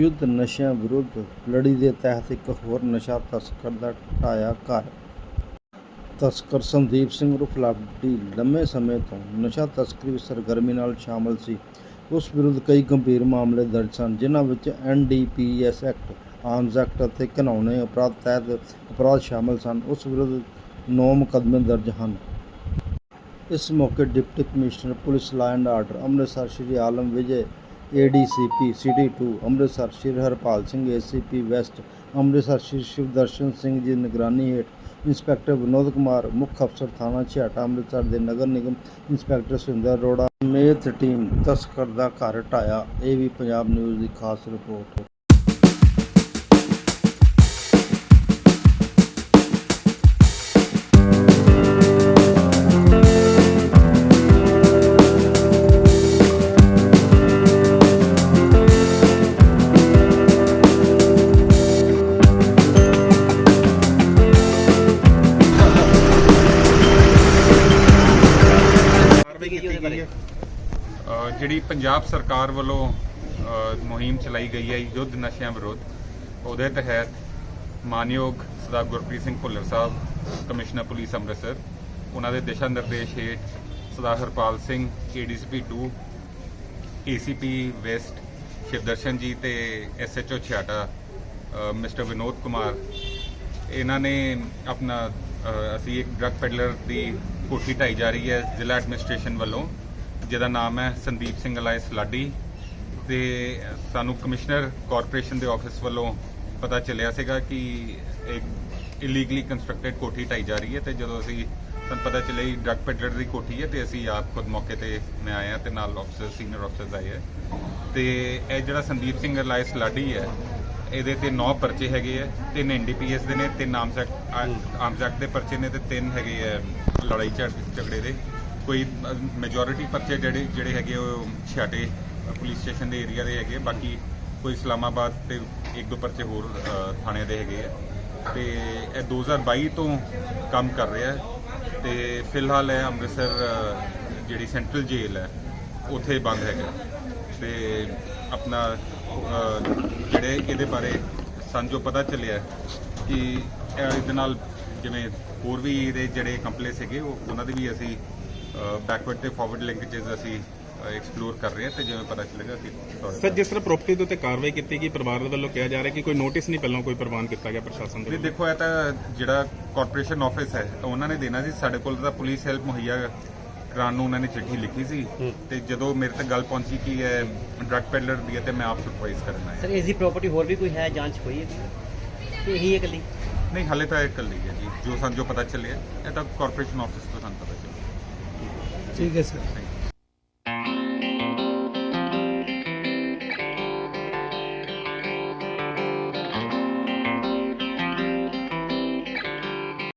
ਯੁੱਧ ਨਸ਼ਿਆਂ ਵਿਰੁੱਧ ਲੜੀ ਦੇ ਤਹਿਤ ਇੱਕ ਹੋਰ ਨਸ਼ਾ ਤਸਕਰ ਦਾ ਢਾਇਆ ਘਰ। ਤਸਕਰ ਸੰਦੀਪ ਸਿੰਘ ਉਰਫ ਲੰਮੇ ਸਮੇਂ ਤੋਂ ਨਸ਼ਾ ਤਸਕਰੀ ਵਿੱਚ ਸਰਗਰਮੀ ਨਾਲ ਸ਼ਾਮਲ ਸੀ। ਉਸ ਵਿਰੁੱਧ ਕਈ ਗੰਭੀਰ ਮਾਮਲੇ ਦਰਜ ਸਨ, ਜਿਨ੍ਹਾਂ ਵਿੱਚ ਐਨਡੀਪੀਐਸ ਐਕਟ, ਆਰਮਜ਼ ਐਕਟ ਅਤੇ ਘਿਨੌਣੇ ਅਪਰਾਧ ਤਹਿਤ ਅਪਰਾਧ ਸ਼ਾਮਲ ਸਨ। ਉਸ ਵਿਰੁੱਧ 9 ਮੁਕੱਦਮੇ ਦਰਜ ਹਨ। ਇਸ ਮੌਕੇ deputy commissioner police law and order Amritsar Shri Alam Vijay ADCP city 2 Amritsar, Shri Harpal Singh ACP west Amritsar, Shri Shivdarshan Singh ji ਦੀ ਨਿਗਰਾਨੀ ਹੇਠ ਇੰਸਪੈਕਟਰ ਵਿਨੋਦ ਕੁਮਾਰ, ਮੁੱਖ ਅਫਸਰ ਥਾਣਾ ਛਿਆਟਾ, ਅੰਮ੍ਰਿਤਸਰ ਦੇ ਨਗਰ ਨਿਗਮ inspector Surinder Arora, meth team ਤਸਕਰ ਦਾ ਘਰ ਢਾਇਆ, ਇਹ ਵੀ ਪੰਜਾਬ ਨਿਊਜ਼ ਦੀ ਖਾਸ ਰਿਪੋਰਟ। ਕੀਤੀ ਗਈ ਹੈ ਅ, ਜਿਹੜੀ ਪੰਜਾਬ ਸਰਕਾਰ ਵੱਲੋਂ ਮੁਹਿੰਮ ਚਲਾਈ ਗਈ ਹੈ ਯੁੱਧ ਨਸ਼ਿਆਂ ਵਿਰੁੱਧ ਉਹਦੇ ਤਹਿਤ ਮਾਨਯੋਗ ਸਰਦਾਰ ਗੁਰਪ੍ਰੀਤ ਸਿੰਘ ਭੁੱਲਰ ਸਾਹਿਬ ਕਮਿਸ਼ਨਰ ਪੁਲਿਸ ਅੰਮ੍ਰਿਤਸਰ ਉਹਨਾਂ ਦੇ ਦਿਸ਼ਾ ਨਿਰਦੇਸ਼ ਹੇਠ Sardar Harpal Singh ADCP 2 ACP west Shivdarshan ji ਤੇ ਐਸਐਚਓ ਛਿਆਟਾ ਅ, ਮਿਸਟਰ ਵਿਨੋਦ ਕੁਮਾਰ ਇਹਨਾਂ ਨੇ ਆਪਣਾ ਅਸੀਂ ਇੱਕ ਡਰੱਗ ਪੈਡਲਰ ਦੀ ਕੋਠੀ ਢਾਈ ਜਾ ਰਹੀ ਹੈ ਜ਼ਿਲ੍ਹਾ ਐਡਮਿਨਿਸਟ੍ਰੇਸ਼ਨ ਵੱਲੋਂ, ਜਿਹਦਾ ਨਾਮ ਹੈ ਸੰਦੀਪ ਸਿੰਘ ਅਲਾਇਸ ਲਾਡੀ ਤੇ ਸਾਨੂੰ ਕਮਿਸ਼ਨਰ ਕਾਰਪੋਰੇਸ਼ਨ ਦੇ ਆਫਿਸ ਵੱਲੋਂ ਪਤਾ ਚੱਲਿਆ ਸੀਗਾ ਕਿ ਇੱਕ ਇਲੀਗਲੀ ਕੰਸਟਰਕਟਡ ਕੋਠੀ ਢਾਈ ਜਾ ਰਹੀ ਹੈ ਤੇ ਜਦੋਂ ਅਸੀਂ, ਸਾਨੂੰ ਪਤਾ ਚੱਲਿਆ ਕਿ ਡਰੱਗ ਪੈਡਲਰ ਦੀ ਕੋਠੀ ਹੈ ਤੇ ਅਸੀਂ ਆਪ ਖੁਦ ਮੌਕੇ ਤੇ ਮੈਂ ਆਇਆ ਤੇ ਨਾਲ ਆਫਿਸਰ ਸੀਨੀਅਰ ਆਫਿਸਰਸ ਆਏ ਹੈ। ਤੇ ਇਹ ਜਿਹੜਾ ਸੰਦੀਪ ਸਿੰਘ ਅਲਾਇਸ ਲਾਡੀ ਹੈ ਇਹਦੇ ਤੇ 9 ਪਰਚੇ ਹੈਗੇ ਆ ਤਿੰਨ ਐਨਡੀਪੀਐਸ ਦੇ ਨੇ ਤਿੰਨ ਆਮ ਐਕਟ ਆਰਮਸ ਐਕਟ ਦੇ ਪਰਚੇ ਨੇ ਤੇ ਤਿੰਨ ਹੈਗੇ ਆ ਲੜਾਈ ਝੜ- ਝਗੜੇ ਦੇ। ਕੋਈ ਮੈਜੋਰਿਟੀ ਪਰਚੇ ਜਿਹੜੇ ਜਿਹੜੇ ਹੈਗੇ ਉਹ ਛਿਆਟੇ ਪੁਲਿਸ ਸਟੇਸ਼ਨ ਦੇ ਏਰੀਆ ਦੇ ਹੈਗੇ ਬਾਕੀ ਕੋਈ ਇਸਲਾਮਾਬਾਦ ਤੇ ਇੱਕ ਦੋ ਪਰਚੇ ਹੋਰ ਅ, ਥਾਣੇ ਦੇ ਹੈਗੇ ਆ। ਤੇ ਇਹ 2022 ਤੋਂ ਕੰਮ ਕਰ ਰਿਹਾ ਹੈ। ਤੇ ਫਿਲਹਾਲ ਇਹ ਅੰਮ੍ਰਿਤਸਰ ਜਿਹੜੀ ਸੈਂਟਰਲ ਜੇਲ੍ਹ ਹੈ ਉੱਥੇ ਬੰਦ ਹੈਗਾ। ਤੇ ਆਪਣਾ ਜਿਹੜੇ ਇਹਦੇ ਬਾਰੇ ਸਾਨੂੰ ਜੋ ਪਤਾ ਚੱਲਿਆ ਕਿ ਇਹ ਇਹਦੇ ਨਾਲ ਜਿਵੇਂ ਹੋਰ ਵੀ ਇਹਦੇ ਜਿਹੜੇ ਕੰਪਲੇ ਸੀਗੇ ਉਹ ਉਹਨਾਂ ਦੇ ਵੀ ਅਸੀਂ ਬੈਕਵਰਡ ਤੇ ਫਾਰਵਰਡ ਲਿੰਕੇजेस ਅਸੀਂ ਐਕਸਪਲੋਰ ਕਰ ਰਹੇ ਹਾਂ ਤੇ ਜਿਵੇਂ ਪਤਾ ਚੱਲੇਗਾ ਅਸੀਂ ਸਰ ਜਿਸ ਤਰ੍ਹਾਂ ਪ੍ਰਾਪਰਟੀ ਦੇ ਉੱਤੇ ਕਾਰਵਾਈ ਕੀਤੀ ਗਈ ਪਰਿਵਾਰ ਦੇ ਵੱਲੋਂ ਕਿਹਾ ਜਾ ਰਿਹਾ ਕਿ ਕੋਈ ਨੋਟਿਸ ਨਹੀਂ ਪਹਿਲਾਂ ਕੋਈ ਪ੍ਰਵਾਨ ਕੀਤਾ ਗਿਆ ਪ੍ਰਸ਼ਾਸਨ ਦੇ ਦੇਖੋ ਇਹ ਤਾਂ ਜਿਹੜਾ ਕਾਰਪੋਰੇਸ਼ਨ ਆਫਿਸ ਹੈ ਉਹਨਾਂ ਨੇ ਦੇਣਾ ਸੀ ਸਾਡੇ ਕੋਲ ਤਾਂ ਪੁਲਿਸ ਹੈਲਪ ਮੁਹੱਈਆ ਕਰਾਉਣ ਨੂੰ ਉਹਨਾਂ ਨੇ ਚਿੱਠੀ ਲਿਖੀ ਸੀ ਤੇ ਜਦੋਂ ਮੇਰੇ ਤੱਕ ਗੱਲ ਪਹੁੰਚੀ ਕਿ ਇਹ ਡਰੱਗ ਪੈਡਲਰ ਦੀ ਹੈ ਤੇ ਮੈਂ ਆਪ ਸੁਪਰਵਾਈਜ਼ ਕਰਨ ਆਇਆ। ਸਰ ਇਸ ਦੀ ਪ੍ਰਾਪਰਟੀ ਹੋਰ ਵੀ ਕੋਈ ਹੈ ਜਾਂਚ ਹੋਈ ਹੈ? ਤੇ ਇਹੀ ਹੈ ਇਕੱਲੀ? ਨਹੀਂ ਹਾਲੇ ਤਾਂ ਇਕੱਲੀ ਹੈ ਜੀ। ਜੋ ਸਾਨੂੰ ਜੋ ਪਤਾ ਚੱਲਿਆ ਇਹ ਤਾਂ ਕਾਰਪੋਰੇਸ਼ਨ ਆਫਿਸ ਤੋਂ ਸਾਨੂੰ ਪਤਾ ਚੱਲਿਆ। ਠੀਕ ਹੈ ਸਰ